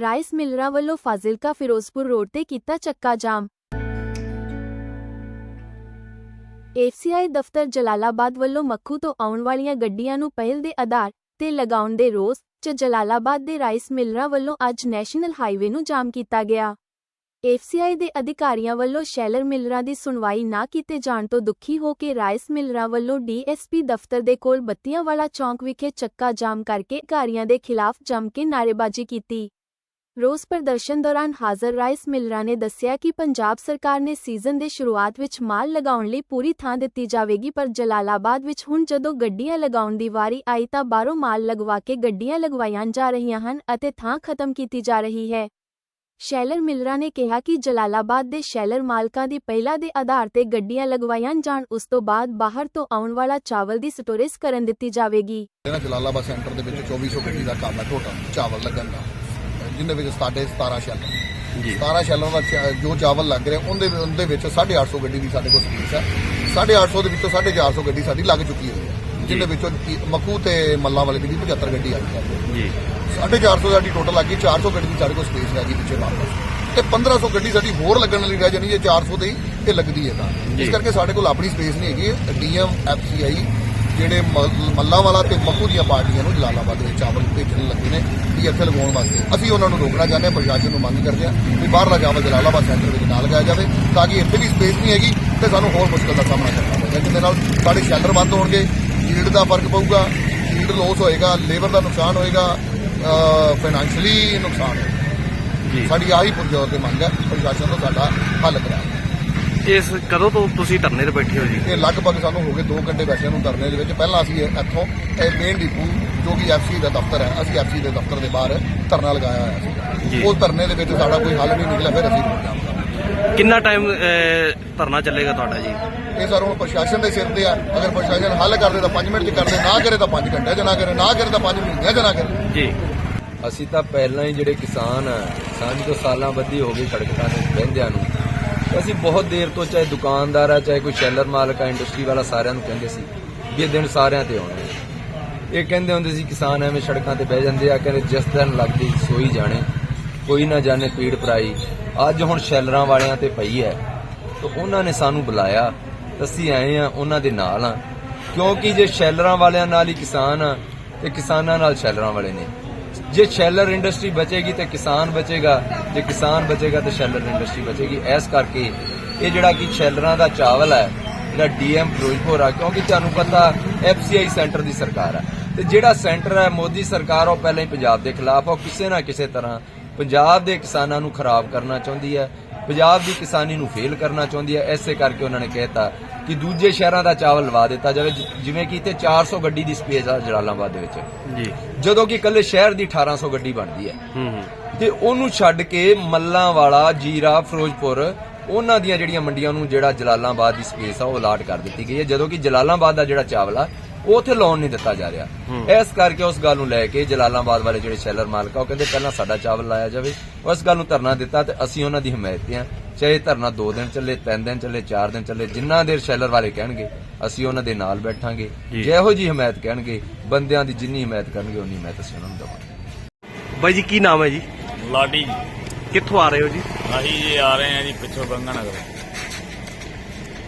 Rice ਮਿਲਰਾਂ ਵੱਲੋਂ Fazilka Firozpur road ਤੇ ਕੀਤਾ ਚੱਕਾ ਜਾਮ। ਏਫਸੀਆਈ ਦਫ਼ਤਰ ਜਲਾਲਾਬਾਦ ਵੱਲੋਂ ਮੱਖੂ ਤੋਂ ਆਉਣ ਵਾਲੀਆਂ ਗੱਡੀਆਂ ਨੂੰ ਪਹਿਲ ਦੇ ਆਧਾਰ ਤੇ ਲਗਾਉਣ ਦੇ ਰੋਸ 'ਚ ਜਲਾਲਾਬਾਦ ਦੇ ਰਾਈਸ ਮਿਲਰਾਂ ਵੱਲੋਂ ਅੱਜ ਨੈਸ਼ਨਲ ਹਾਈਵੇ ਨੂੰ ਜਾਮ ਕੀਤਾ ਗਿਆ। ਏਫਸੀਆਈ ਦੇ ਅਧਿਕਾਰੀਆਂ ਵੱਲੋਂ ਸ਼ੈਲਰ ਮਿਲਰਾਂ ਦੀ ਸੁਣਵਾਈ ਨਾ ਕੀਤੇ ਜਾਣ ਤੋਂ ਦੁਖੀ ਹੋ ਕੇ ਰਾਈਸ ਮਿਲਰਾਂ ਵੱਲੋਂ ਡੀਐਸਪੀ ਦਫ਼ਤਰ ਦੇ ਕੋਲ ਬੱਤੀਆਂ ਵਾਲਾ ਚੌਂਕ ਵਿਖੇ ਚੱਕਾ ਜਾਮ ਕਰਕੇ ਅਧਿਕਾਰੀਆਂ ਦੇ ਖਿਲਾਫ ਜੰਮ ਕੇ ਨਾਅਰੇਬਾਜ਼ੀ ਕੀਤੀ। ਰੋਸ ਪ੍ਰਦਰਸ਼ਨ ਦੌਰਾਨ ਹਾਜ਼ਰ ਰਾਈਸ ਮਿਲਰਾਂ ਨੇ ਦੱਸਿਆ ਕਿ ਪੰਜਾਬ ਸਰਕਾਰ ਨੇ ਸੀਜ਼ਨ ਦੇ ਸ਼ੁਰੂਆਤ ਵਿੱਚ ਮਾਲ ਲਗਾਉਣ ਲਈ ਪੂਰੀ ਥਾਂ ਦਿੱਤੀ ਜਾਵੇਗੀ, ਪਰ ਜਲਾਲਾਬਾਦ ਵਿੱਚ ਹੁਣ ਜਦੋਂ ਗੱਡੀਆਂ ਲਗਾਉਣ ਦੀ ਵਾਰੀ ਆਈ ਤਾਂ ਬਾਹਰੋਂ ਮਾਲ ਲਗਵਾ ਕੇ ਗੱਡੀਆਂ ਲਗਵਾਈਆਂ ਜਾ ਰਹੀਆਂ ਹਨ ਅਤੇ ਥਾਂ ਖਤਮ ਕੀਤੀ ਜਾ ਰਹੀ ਹੈ। ਸ਼ੈਲਰ ਮਿਲਰਾ ਨੇ ਕਿਹਾ ਕਿ ਜਲਾਲਾਬਾਦ ਦੇ ਸ਼ੈਲਰ ਮਾਲਕਾਂ ਦੀ ਪਹਿਲਾ ਦੇ ਆਧਾਰ ਤੇ ਗੱਡੀਆਂ ਲਗਵਾਈਆਂ ਜਾਣ, ਉਸ ਤੋਂ ਬਾਅਦ ਬਾਹਰ ਤੋਂ ਆਉਣ ਵਾਲਾ ਚਾਵਲ ਦੀ ਸਟੋਰੇਜ ਕਰਨ ਦਿੱਤੀ ਜਾਵੇਗੀ। ਜਲਾਲਾਬਾਦ ਸੈਂਟਰ ਦੇ ਵਿੱਚ 2400 ਗੱਡੀ ਦਾ ਕੰਮ ਹੈ, ਟੋਟਲ ਚਾਵਲ ਲੱਗਣ ਦਾ। ਜਿੰਦੇ ਵਿੱਚ ਸਾਡੇ 17 ਸ਼ੈਲਰ ਜੀ। 17 ਸ਼ੈਲਰਾਂ ਦਾ ਚਾ- ਜੋ ਚਾਵਲ ਲੱਗ ਰਿਹਾ ਉਹਦੇ ਉਹਦੇ ਵਿੱਚ 850 ਗੱਡੀ ਦੀ ਸਾਡੇ ਕੋਲ ਸਪੇਸ ਹੈ। 850 ਦੇ ਵਿੱਚੋਂ 450 ਗੱਡੀ ਸਾਡੀ ਲੱਗ ਚੁੱਕੀ ਹੋਈ ਹੈ। ਜਿਹਦੇ ਵਿੱਚੋਂ ਕੀ- ਮੱਕੂ ਤੇ ਮੱਲਾ ਵਾਲੇ ਦੀ 75 ਗੱਡੀ ਆਈ ਹੈ। ਜੀ। 450 ਸਾਡੀ ਟੋਟਲ ਲੱਗੀ 400 ਗੱਡੀ ਦੀ ਸਾਡੇ ਕੋਲ ਸਪੇਸ ਹੈਗੀ ਪਿੱਛੇ ਵਾਪਸ। ਤੇ 1500 ਗੱਡੀ ਸਾਡੀ ਹੋਰ ਲੱਗਣ ਵਾਲੀ ਰਹਿ ਜਾਣੀ ਜੇ 400 ਦੇ ਹੀ ਇਹ ਲੱਗਦੀ ਹੈ ਤਾਂ। ਜੀ। ਇਸ ਕਰਕੇ ਸਾਡੇ ਕੋਲ ਆਪਣੀ ਸਪੇਸ ਨਹੀਂ ਹੈਗੀ ਡੀਐਮ ਐਫਸੀਆਈ ਜਿਹੜੇ ਮੱਲਾਂ ਵਾਲਾ ਤੇ ਮੱਕੂ ਦੀਆਂ ਪਾਰਟੀਆਂ ਨੂੰ ਜਲਾਲਾਬਾਦ ਵਿੱਚ ਚਾਵਲ ਭੇਜਣ ਲੱਗੇ ਨੇ ਵੀ ਇੱਥੇ ਲਗਾਉਣ ਵਾਸਤੇ। ਅਸੀਂ ਉਹਨਾਂ ਨੂੰ ਰੋਕਣਾ ਚਾਹੁੰਦੇ ਹਾਂ ਪ੍ਰਸ਼ਾਸਨ ਨੂੰ ਮੰਗ ਕਰਦੇ ਹਾਂ ਵੀ ਬਾਹਰਲਾ ਚਾਵਲ ਜਲਾਲਾਬਾਦ ਸੈਂਟਰ ਵਿੱਚ ਨਾ ਲਗਾਇਆ ਜਾਵੇ ਤਾਂ ਕਿ ਇੱਥੇ ਵੀ ਸਪੇਸ ਨਹੀਂ ਹੈਗੀ ਤੇ ਸਾਨੂੰ ਹੋਰ ਮੁਸ਼ਕਲ ਦਾ ਸਾਹਮਣਾ ਕਰਨਾ ਪਵੇਗਾ ਜਿਹਦੇ ਨਾਲ ਸਾਡੇ ਸ਼ੈਲਰ ਬੰਦ ਹੋਣਗੇ ਯੀਲਡ ਦਾ ਫ਼ਰਕ ਪਊਗਾ ਯੀਲਡ ਲੋਸ ਹੋਏਗਾ ਲੇਬਰ ਦਾ ਨੁਕਸਾਨ ਹੋਏਗਾ ਫਾਈਨੈਂਸ਼ਲੀ ਨੁਕਸਾਨ ਹੋਏਗਾ। ਸਾਡੀ ਆਹੀ ਪੁਰਜੋਰ ਤੇ ਮੰਗ ਹੈ ਪ੍ਰਸ਼ਾਸਨ ਤੋਂ ਸਾਡਾ ਹੱਲ ਕਰਾ ਇਸ ਕਦੋਂ ਤੋਂ ਤੁਸੀਂ ਧਰਨੇ ਤੇ ਬੈਠੇ ਹੋ ਜੀ? ਇਹ ਲਗਭਗ ਸਾਨੂੰ ਹੋ ਗਏ 2 ਘੰਟੇ ਬੈਠੇ ਨੂੰ ਧਰਨੇ ਦੇ ਵਿੱਚ। ਪਹਿਲਾਂ ਅਸੀਂ ਇਹ ਇੱਥੋਂ ਇਹ ਮੇਨ ਡਿਪੂ ਜੋ ਕਿ ਐਫਸੀ ਦਾ ਦਫ਼ਤਰ ਹੈ ਅਸੀਂ ਐਫਸੀ ਦੇ ਦਫ਼ਤਰ ਦੇ ਬਾਹਰ ਧਰਨਾ ਲਗਾਇਆ ਹੋਇਆ। ਸੀ। ਉਸ ਧਰਨੇ ਦੇ ਵਿੱਚ ਸਾਡਾ ਕੋਈ ਹੱਲ ਨਹੀਂ ਨਿਕਲਿਆ ਫਿਰ ਅਸੀਂ ਕਿੰਨਾ ਟਾਈਮ ਧਰਨਾ ਚੱਲੇਗਾ ਤੁਹਾਡਾ ਜੀ? ਇਹ ਸਰ ਹੁਣ ਪ੍ਰਸ਼ਾਸਨ ਦੇ ਸਿਰ ਤੇ ਆ। ਅਗਰ ਪ੍ਰਸ਼ਾਸਨ ਹੱਲ ਕਰਦੇ ਤਾਂ 5 ਮਿੰਟ ਚ ਕਰਦੇ ਨਾ ਕਰੇ ਤਾਂ 5 ਘੰਟੇ ਚ ਨਾ ਕਰੇ ਨਾ ਕਰੇ ਤਾਂ 5 ਮਹੀਨਿਆਂ ਚ ਨਾ ਕਰੇ। ਜੀ। ਅਸੀਂ ਤਾਂ ਪਹਿਲਾਂ ਹੀ ਜਿਹੜੇ ਕਿਸਾਨ ਆ ਸਾਨੂੰ ਤਾਂ ਸਾਲਾਂ ਬੱਧੀ ਹੋ ਗਈ ਸੜਕਾਂ ਤੇ ਬਹਿੰਦਿਆਂ ਨੂੰ ਅਸੀਂ ਬਹੁਤ ਦੇਰ ਤੋਂ ਚਾਹੇ ਦੁਕਾਨਦਾਰ ਆ, ਚਾਹੇ ਕੋਈ ਸ਼ੈਲਰ ਮਾਲਕ ਆ ਇੰਡਸਟਰੀ ਵਾਲਾ ਸਾਰਿਆਂ ਨੂੰ ਕਹਿੰਦੇ ਸੀ ਵੀ ਇਹ ਦਿਨ ਸਾਰਿਆਂ ਤੇ ਆਉਣੇ ਇਹ ਕਹਿੰਦੇ ਹੁੰਦੇ ਸੀ, ਕਿਸਾਨ ਐਵੇਂ ਸੜਕਾਂ ਤੇ ਬਹਿ ਜਾਂਦੇ ਆ, ਕਹਿੰਦੇ ਜਿਸ ਦਿਨ ਲੱਗਦੀ ਸੋਈ ਜਾਣੇ, ਕੋਈ ਨਾ ਜਾਣੇ ਪੀੜ ਪਰਾਈ। ਅੱਜ ਹੁਣ ਸ਼ੈਲਰਾਂ ਵਾਲਿਆਂ ਤੇ ਪਈ ਹੈ ਤਾਂ ਉਹਨਾਂ ਨੇ ਸਾਨੂੰ ਬੁਲਾਇਆ ਅਸੀਂ ਆਏ ਆ, ਉਹਨਾਂ ਦੇ ਨਾਲ ਆ। ਕਿਉਂਕਿ ਜੇ ਸ਼ੈਲਰਾਂ ਵਾਲਿਆਂ ਨਾਲ ਹੀ ਕਿਸਾਨ ਆ, ਤੇ ਕਿਸਾਨਾਂ ਨਾਲ ਸ਼ੈਲਰਾਂ ਵਾਲੇ ਨੇ। ਜੇ ਸ਼ੈਲਰ ਇੰਡਸਟਰੀ ਬਚੇਗੀ ਤੇ ਕਿਸਾਨ ਬਚੇਗਾ, ਜੇ ਕਿਸਾਨ ਬਚੇਗਾ ਤੇ ਸ਼ੈਲਰ ਇੰਡਸਟਰੀ ਬਚੇਗੀ। ਇਸ ਕਰਕੇ ਇਹ ਜਿਹੜਾ ਕਿ ਸ਼ੈਲਰਾਂ ਦਾ ਚਾਵਲ ਹੈ, ਜਿਹੜਾ ਡੀਐਮ ਫਿਰੋਜ਼ਪੁਰ ਆ, ਕਿਉਂਕਿ ਤੁਹਾਨੂੰ ਪਤਾ ਐਫਸੀਆਈ ਸੈਂਟਰ ਦੀ ਸਰਕਾਰ ਹੈ ਤੇ ਜਿਹੜਾ ਸੈਂਟਰ ਹੈ, ਮੋਦੀ ਸਰਕਾਰ, ਉਹ ਪਹਿਲਾਂ ਹੀ ਪੰਜਾਬ ਦੇ ਖਿਲਾਫ ਉਹ ਕਿਸੇ ਨਾ ਕਿਸੇ ਤਰ੍ਹਾਂ ਪੰਜਾਬ ਦੇ ਕਿਸਾਨਾਂ ਨੂੰ ਖਰਾਬ ਕਰਨਾ ਚਾਹੁੰਦੀ ਹੈ, ਪੰਜਾਬ ਦੀ ਕਿਸਾਨੀ ਨੂੰ ਫੇਲ ਕਰਨਾ ਚਾਹੁੰਦੀ ਹੈ। ਐਸੇ ਕਰਕੇ ਉਹਨਾਂ ਨੇ ਕਹਿਤਾ ਕਿ ਦੂਜੇ ਸ਼ਹਿਰਾਂ ਦਾ ਚਾਵਲ ਲਵਾ ਦਿੱਤਾ ਜਾਵੇ ਜਿਵੇਂ ਕਿ ਇੱਥੇ 400 ਗੱਡੀ ਦੀ ਸਪੇਸ ਆ ਜਲਾਲਾਬਾਦ ਦੇ ਵਿੱਚ। ਜੀ। ਜਦੋਂ ਕਿ ਇਕੱਲੇ ਸ਼ਹਿਰ ਦੀ 1800 ਗੱਡੀ ਬਣਦੀ ਹੈ। ਤੇ ਉਹਨੂੰ ਛੱਡ ਕੇ ਮੱਲਾਂ ਵਾਲਾ ਜੀਰਾ ਫਿਰੋਜ਼ਪੁਰ ਉਹਨਾਂ ਦੀਆਂ ਜਿਹੜੀਆਂ ਮੰਡੀਆਂ ਨੂੰ ਜਿਹੜਾ ਜਲਾਲਾਬਾਦ ਦੀ ਸਪੇਸ ਆ ਉਹ ਅਲਾਟ ਕਰ ਦਿੱਤੀ ਗਈ ਹੈ। ਜਦੋਂ ਕਿ ਜਲਾਲਾਬਾਦ ਦਾ ਜਿਹੜਾ ਚਾਵਲ ਆ ਉਹ ਉੱਥੇ ਲਾਉਣ ਨਹੀਂ ਦਿੱਤਾ ਜਾ ਰਿਹਾ। ਇਸ ਕਰਕੇ ਉਸ ਗੱਲ ਨੂੰ ਲੈ ਕੇ ਜਲਾਲਾਬਾਦ ਵਾਲੇ ਜਿਹੜੇ ਸ਼ੈਲਰ ਮਾਲਕ ਆ ਉਹ ਕਹਿੰਦੇ ਪਹਿਲਾਂ ਸਾਡਾ ਚਾਵਲ ਲਾਇਆ ਜਾਵੇ। ਉਸ ਗੱਲ ਨੂੰ ਧਰਨਾ ਦਿੱਤਾ ਤੇ ਅਸੀਂ ਉਹਨਾਂ ਦੀ ਹਮਾਇਤ ਤੇ ਆ। ਚਾਹੇ ਧਰਨਾ 2 ਦਿਨ ਚੱਲੇ 3 ਦਿਨ ਚੱਲੇ 4 ਦਿਨ ਚੱਲੇ ਜਿੰਨਾ ਦੇਰ ਸ਼ੈਲਰ ਵਾਲੇ ਕਹਿਣਗੇ ਅਸੀਂ ਉਹਨਾਂ ਦੇ ਨਾਲ ਬੈਠਾਂਗੇ। ਜਿਹੋ ਜੀ ਹਮਾਇਤ ਕਹਿਣਗੇ ਬੰਦਿਆਂ ਦੀ ਜਿੰਨੀ ਹਮਾਇਤ ਕਰਨਗੇ ਉਨੀ ਹਮਾਇਤ ਅਸੀਂ ਉਹਨਾਂ ਨੂੰ ਦੇਵਾਂਗੇ। ਬਾਈ ਜੀ ਕੀ ਨਾਮ ਹੈ ਜੀ? ਲਾਡੀ ਜੀ। ਕਿੱਥੋਂ ਆ ਰਹੇ ਹੋ ਜੀ? ਅਸੀਂ ਜੀ ਆ ਰਹੇ ਆ ਜੀ ਪਿੱਛੋਂ ਗੰਗਾ ਨਗਰ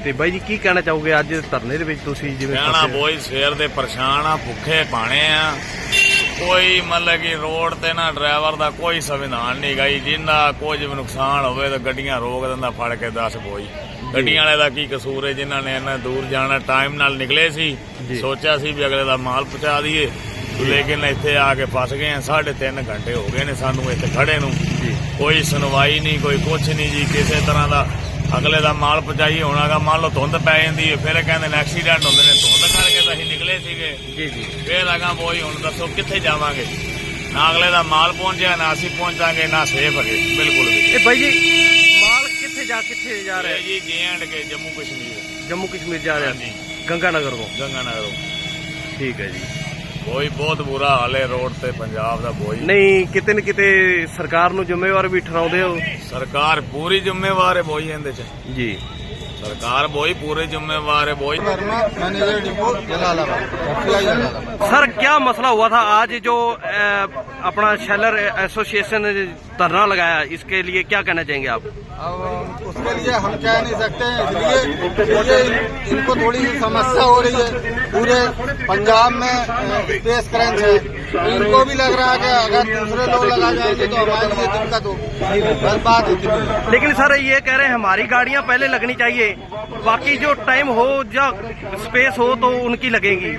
ਤੇ ਬਾਈ ਜੀ ਕੀ ਕਹਿਣਾ ਚਾਹੋਗੇ ਅੱਜ ਧਰਨੇ ਦੇ ਵਿੱਚ ਤੁਸੀਂ ਜਿਵੇਂ ਕਹਿਣਾ ਹੋ? ਬੋਈ ਸਵੇਰ ਦੇ ਪਰੇਸ਼ਾਨ ਆ ਭੁੱਖੇ ਪਾਣੇ ਆ। ਕੋਈ ਮਤਲਬ ਕਿ ਰੋਡ ਤੇ ਨਾ ਡਰਾਈਵਰ ਦਾ ਕੋਈ ਸੰਵਿਧਾਨ ਨਹੀਂ ਗਈ ਜਿੰਨਾ ਕੁਝ ਵੀ ਨੁਕਸਾਨ ਹੋਵੇ ਤਾਂ ਗੱਡੀਆਂ ਰੋਕ ਦਿੰਦਾ ਫੜ ਕੇ ਦੱਸ ਬੋਈ ਗੱਡੀਆਂ ਵਾਲੇ ਦਾ ਕੀ ਕਸੂਰ ਹੈ? ਜਿਨ੍ਹਾਂ ਨੇ ਇੰਨਾ ਦੂਰ ਜਾਣਾ ਟਾਈਮ ਨਾਲ ਨਿਕਲੇ ਸੀ। ਸੋਚਿਆ ਸੀ ਵੀ ਅਗਲੇ ਦਾ ਮਾਲ ਪਹੁੰਚਾ ਦਈਏ। ਲੇਕਿਨ ਇੱਥੇ ਆ ਕੇ ਫਸ ਗਏ ਆ ਸਾਢੇ ਤਿੰਨ ਘੰਟੇ ਹੋ ਗਏ ਨੇ ਸਾਨੂੰ ਇੱਥੇ ਖੜੇ ਨੂੰ। ਕੋਈ ਸੁਣਵਾਈ ਨਹੀਂ ਕੋਈ ਕੁਛ ਨਹੀਂ ਜੀ। ਕਿਸੇ ਤਰ੍ਹਾਂ ਦਾ ਅਗਲੇ ਦਾ ਮਾਲ ਪਹੁੰਚਾਈ ਹੋਣਾਗਾ ਮੰਨ ਲਓ ਧੁੰਦ ਪੈ ਜਾਂਦੀ ਹੈ ਫਿਰ ਕਹਿੰਦੇ ਨੇ ਐਕਸੀਡੈਂਟ ਹੁੰਦੇ ਨੇ ਧੁੰਦ ਤਾਂ ਅਸੀਂ ਨਿਕਲੇ ਸੀਗੇ। ਜੀ ਜੀ। ਫਿਰ ਅਗਾ ਬੋਈ ਹੁਣ ਦੱਸੋ ਕਿੱਥੇ ਜਾਵਾਂਗੇ? ਨਾ ਅਗਲੇ ਦਾ ਮਾਲ ਪਹੁੰਚਿਆ ਨਾ ਅਸੀਂ ਪਹੁੰਚਾਂਗੇ ਨਾ ਸੇਫ ਹੈਗੇ ਬਿਲਕੁਲ ਵੀ। ਇਹ ਬਾਈ ਜੀ ਮਾਲ ਕਿੱਥੇ ਜਾ ਕਿੱਥੇ ਜਾ ਰਿਹਾ? ਇਹ ਹੈ ਜੀ J and K Jammu Kashmir. Jammu Kashmir ਜਾ ਰਿਹਾ? ਹਾਂਜੀ। ਗੰਗਾ ਨਗਰ ਤੋਂ? ਗੰਗਾ ਨਗਰੋਂ ਠੀਕ ਹੈ ਜੀ। ਬੋਈ ਬਹੁਤ ਬੁਰਾ ਹਾਲ ਹੈ ਰੋਡ ਤੇ ਪੰਜਾਬ ਦਾ ਬੋਈ। ਨਹੀਂ ਕਿਤੇ ਨਾ ਕਿਤੇ ਸਰਕਾਰ ਨੂੰ ਜ਼ਿੰਮੇਵਾਰ ਵੀ ਠਹਿਰਾਉਂਦੇ ਹੋ। ਸਰਕਾਰ ਪੂਰੀ ਜ਼ਿੰਮੇਵਾਰ ਹੈ ਬੋਈ ਇਹਦੇ ਚ। ਜੀ। सरकार वही पूरे जिम्मेवार है वही मैनेजर डिपो जलालाबाद सर क्या मसला हुआ था आज जो ए, اپنا شیلر ایسوسیشن دھرنا لگایا اس کے لیے کیا کہنا چاہیں گے آپ؟ اس کے لیے ہم کہہ نہیں سکتے ہیں اس لیے ان کو تھوڑی سمسیا ہو رہی ہے۔ پورے پنجاب میں فیس کرنچ ہے۔ ان کو بھی لگ رہا ہے کہ اگر دوسرے لوگ لگا جائیں گے تو ہمارے لیے دقت ہو۔ بس بات لیکن سر یہ کہہ رہے ہیں ہماری گاڑیاں پہلے لگنی چاہیے۔ باقی جو ٹائم ہو یا اسپیس ہو تو ان کی لگیں گی۔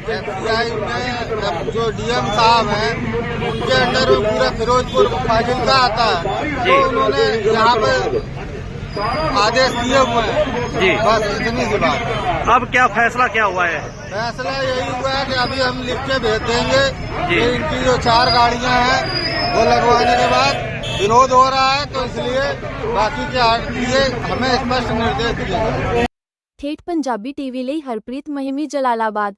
جو ڈی ایم صاحب ہیں ان کے انڈر پورا فیروز پور فاضل کا آتا ہے۔ جی۔ انہوں نے یہاں پہ آدیش دیے ہوئے ہیں۔ جی۔ بس اتنی سی بات۔ اب کیا فیصلہ کیا ہوا ہے؟ فیصلہ یہی ہوا ہے کہ ابھی ہم لکھ کے بھیج دیں گے جی۔ کہ ان کی جو چار گاڑیاں ہیں وہ لگوانے کے بعد ورود ہو رہا ہے تو اس لیے باقی کے لیے ہمیں اسپشٹ نردیش دیے ਠੇਠ ਪੰਜਾਬੀ ਟੀਵੀ ਲਈ ਹਰਪ੍ਰੀਤ ਮਹਿਮੀ ਜਲਾਲਾਬਾਦ।